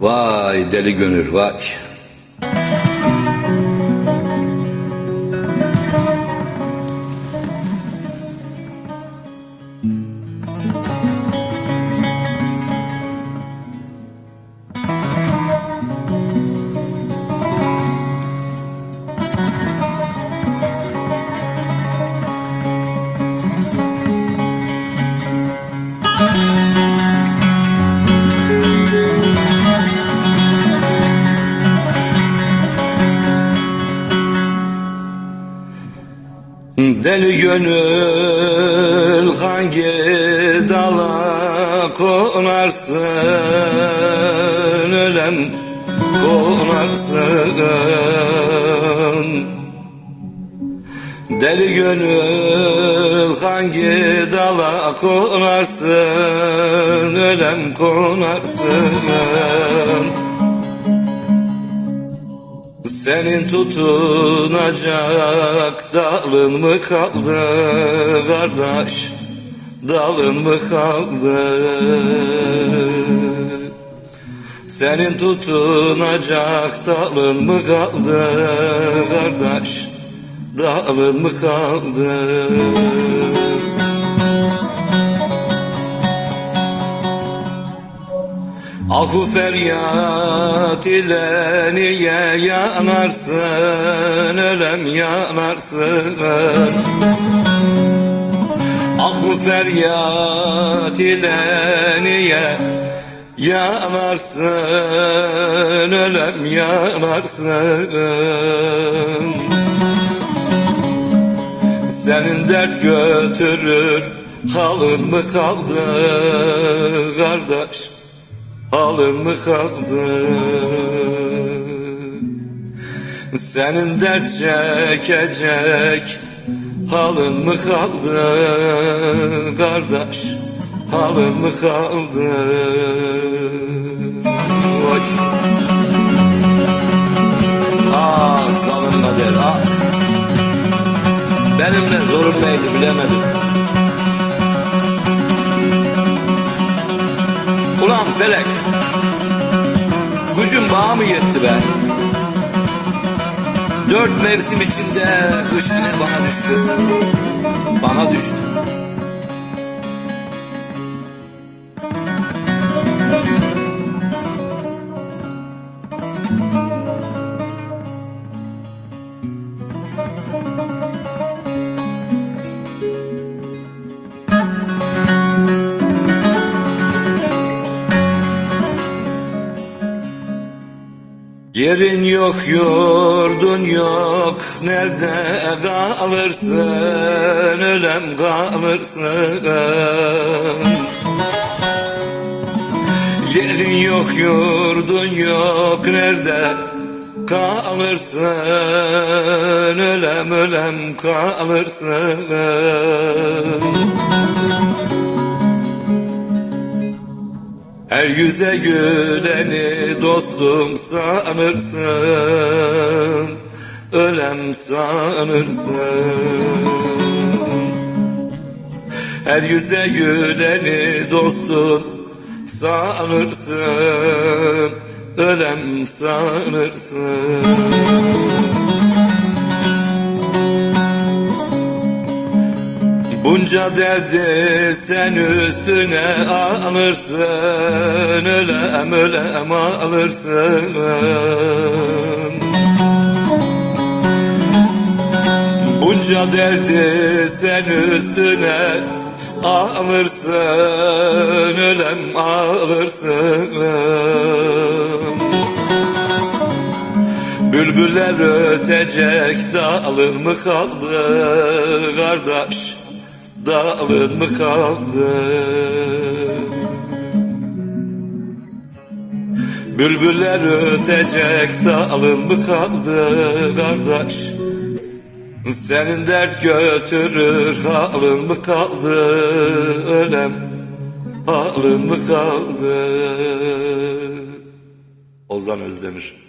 Vay deli gönül vay. Deli gönül hangi dala konarsın? Ölem konarsın. Deli gönül hangi dala konarsın? Ölem konarsın senin tutunacak dalın mı kaldı kardeş? Dalın mı kaldı? Senin tutunacak dalın mı kaldı kardeş? Dalın mı kaldı? Ahu feryat ile niye yanarsın? Ölem yanarsın. Ahu feryat ile niye yanarsın? Ölem yanarsın. Senin dert götürür halın mı kaldı kardeş Halın mı kaldı. Senin dert çekecek Halın mı kaldı? Kardeş Halın mı kaldı? Oy. Ah salın kader ah. Benimle zorun neydi bilemedim Ulan felek. Gücüm bağ mı yetti be? Dört mevsim içinde kış yine bana düştü. Bana düştü Yerin yok yurdun yok. Nerede kalırsın? Ölem kalırsın. Yerin yok yurdun yok. Nerede kalırsın? Ölem ölem kalırsın Her yüze güleni dostum sanırsın Ölem sanırsın. Her yüze güleni dostum sanırsın Ölem sanırsın Bunca derdi sen üstüne alırsın. Ölem ölem alırsın. Bunca derdi sen üstüne alırsın. Ölem alırsın. Bülbüller ötecek dalın mı kaldı kardeş Dalın mı kaldı. Bülbüller ötecek dalın mı kaldı kardeş? Senin dert götürür halın mı kaldı? Ölem Halın mı kaldı? Ozan Özdemir